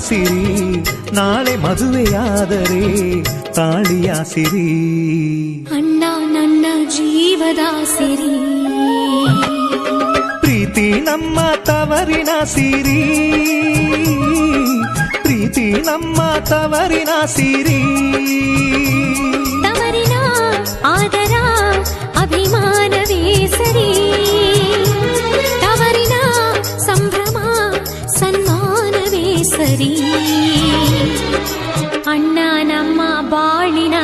ಸಿರಿ ನಾಳೆ ಮದುವೆಯಾದರೆ ತಾಳಿಯ ಸಿರಿ ಅಣ್ಣ ನನ್ನ ಜೀವದ ಸಿರಿ ಪ್ರೀತಿ ನಮ್ಮ ತವರಿನ ಸಿರಿ ಪ್ರೀತಿ ನಮ್ಮ ತವರಿನ ಸಿರಿ ಸುಂದರಿ ಅಣ್ಣ ನಮ್ಮ ಬಾಳಿನ